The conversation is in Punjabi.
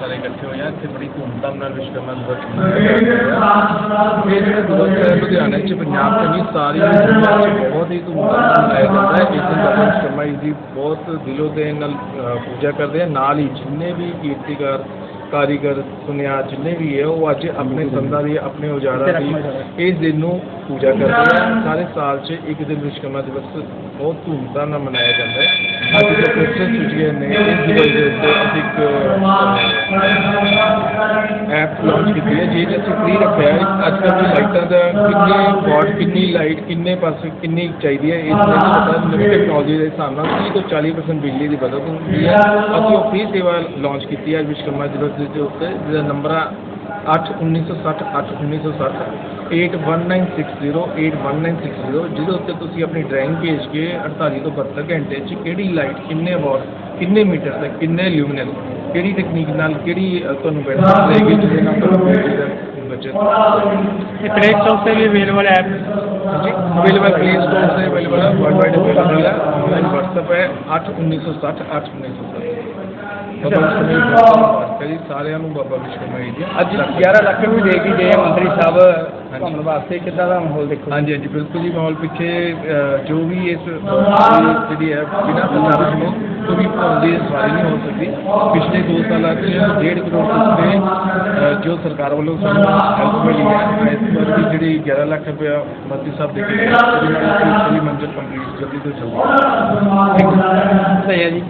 ਸਾਰੇ ਇਕੱਠੇ ਹੋਏ ਆ ਇੱਥੇ ਬੜੀ ਧੂਮਧਾਮ ਨਾਲ ਵਿਸ਼ਵਕਰਮਾ ਦਿਵਸ ਮਨਾਇਆ ਜਾਂਦਾ ਹੈ। ਲੁਧਿਆਣੇ 'ਚ ਪੰਜਾਬ 'ਚ ਨਹੀਂ ਸਾਰੀ ਦੁਨੀਆ 'ਚ ਬਹੁਤ ਹੀ ਧੂਮਧਾਮ ਨਾਲ ਮਨਾਇਆ ਜਾਂਦਾ ਹੈ। ਇਸ ਦਿਨ ਬਾਬਾ ਵਿਸ਼ਵਕਰਮਾ ਜੀ ਦੀ ਬਹੁਤ ਦਿਲੋਂ ਦੇ ਨਾਲ ਅ, ਪੂਜਾ ਕਰਦੇ ਆ। ਨਾਲ ਹੀ ਜਿੰਨੇ ਵੀ ਕੀਰਤੀਕਾਰ ਕਾਰੀਗਰ ਸੁਨਿਆਰ ਜਿੰਨੇ ਵੀ ਹੈ ਉਹ ਅੱਜ ਆਪਣੇ ਸੰਦਾਂ ਦੀ ਆਪਣੇ ਔਜ਼ਾਰਾਂ ਦੀ ਇਸ ਦਿਨ ਨੂੰ ਪੂਜਾ ਕਰਦੇ ਆ। ਸਾਰੇ ਸਾਲ 'ਚ ਇੱਕ ਦਿਨ ਵਿਸ਼ਵਕਰਮਾ ਦਿਵਸ ਬਹੁਤ ਧੂਮਧਾਮ ਨਾਲ ਮਨਾਇਆ ਜਾਂਦਾ ਹੈ। ਅੱਜ ਦੇ ਪ੍ਰੋਸੈਸ ਸੁਝੇ ਨੇ ਇਸ ਦਿਵਸ ਦੇ ਉੱਤੇ ਅਸੀਂ ਇੱਕ ਐਪ ਲਾਂਚ ਕੀਤੇ ਹੈ ਜਿਹਦੇ ਅਸੀਂ ਫ੍ਰੀ ਰੱਖਿਆ ਹੈ ਅੱਜ ਕੱਲ੍ਹ ਦੀ ਲਾਈਟਾਂ ਦਾ ਕਿੰਨੇ ਵਾਟ ਕਿੰਨੀ ਲਾਈਟ ਕਿੰਨੇ ਪਾਸੇ, ਕਿੰਨੀ ਚਾਹੀਦੀ ਹੈ, ਇਸ ਦੇ ਪਤਾ ਨਵੀਂ ਟੈਕਨੋਲੋਜੀ ਦੇ ਹਿਸਾਬ ਨਾਲ 30 ਤੋਂ 40% ਬਿਜਲੀ ਦੀ ਬਚਤ ਹੁੰਦੀ ਹੈ। ਅਸੀਂ ਉਹ ਫ੍ਰੀ ਸੇਵਾ ਲਾਂਚ ਕੀਤੀ ਹੈ ਵਿਸ਼ਵਕਰਮਾ ਦਿਵਸ ਦੇ ਉੱਤੇ ਜਿਹਦਾ ਨੰਬਰ ਆ 81960 81960 81960 81960 ਜਿਹਦੇ ਉੱਤੇ ਤੁਸੀਂ ਆਪਣੀ ਡਰਾਇੰਗ ਭੇਜ ਕੇ 48 ਤੋਂ 72 ਘੰਟੇ 'ਚ ਕਿਹੜੀ ਲਾਈਟ ਕਿੰਨੇ ਵਾਟ ਕਿੰਨੇ ਮੀਟਰ ਤੱਕ ਕਿੰਨੇ ਲਿਊਮੀਨਲ ਕਿਹੜੀ ਟੈਕਨੀਕ ਨਾਲ ਕਿਹੜੀ ਅ, ਤੁਹਾਨੂੰ ਬੈਠਾ ਲਏਗੀ ਜਿਹਦੇ ਨਾਲ ਤੁਹਾਨੂੰ ਬਿਜਲੀ ਦਾ ਬਚਤ ਇਹ ਪਲੇ ਸਟੋਰ ਤੇ ਵੀ ਅਵੇਲੇਬਲ ਹੈ। ਜੀ ਅਵੇਲੇਬਲ ਪਲੇ ਸਟੋਰ ਤੇ ਅਵੇਲੇਬਲ ਹੈ ਵਰਲਡ ਵਾਈਡ ਅਵੇਲੇਬਲ ਹੈ। ਆਨਲਾਈਨ WhatsApp ਹੈ 81960 81960 ਬਾਬਾ ਜੀ ਸਾਰਿਆਂ ਨੂੰ ਬਾਬਾ ਵਿਸ਼ਵਕਰਮਾ ਜੀ ਅੱਜ 11 ਲੱਖ ਵੀ ਦੇ ਕੇ ਗਏ ਆ ਮੰਤਰੀ ਸਾਹਿਬ। ਘੁੰਮਣ ਵਾਸਤੇ ਕਿੱਦਾਂ ਦਾ ਮਾਹੌਲ ਦੇਖੋ? ਹਾਂਜੀ ਹਾਂਜੀ। ਬਿਲਕੁਲ ਜੀ ਮਾਹੌਲ ਪਿੱਛੇ ਅ, ਜੋ ਵੀ ਇਸ ਅ, ਜਿਹੜੀ ਹੈ ਬਿਨਾਂ ਸਰਕਾਰਾਂ ਨੂੰ ਕੋਈ ਵੀ ਭਾਉਂਦੀ ਸਵਾਰੀ ਨਹੀਂ ਹੋ ਸਕਦੀ ਪਿਛਲੇ 2 ਸਾਲਾਂ 'ਚ 1.5 ਕਰੋੜ ਰੁਪਏ ਅ, ਜੋ ਸਰਕਾਰ ਵੱਲੋਂ ਸਾਨੂੰ ਹੈਲਪ ਮਿਲੀ ਹੈ। ਇਸ ਵਾਰ ਜਿਹੜੀ 11 ਲੱਖ ਰੁਪਇਆ ਮੰਤਰੀ ਸਾਹਿਬ ਦੇ ਕੇ ਗਏ ਮੰਜ਼ਿਲ ਕੰਪਲੀਟ ਜਲਦੀ ਤੋਂ ਜਲਦੀ। ਸਹੀ ਹੈ ਜੀ।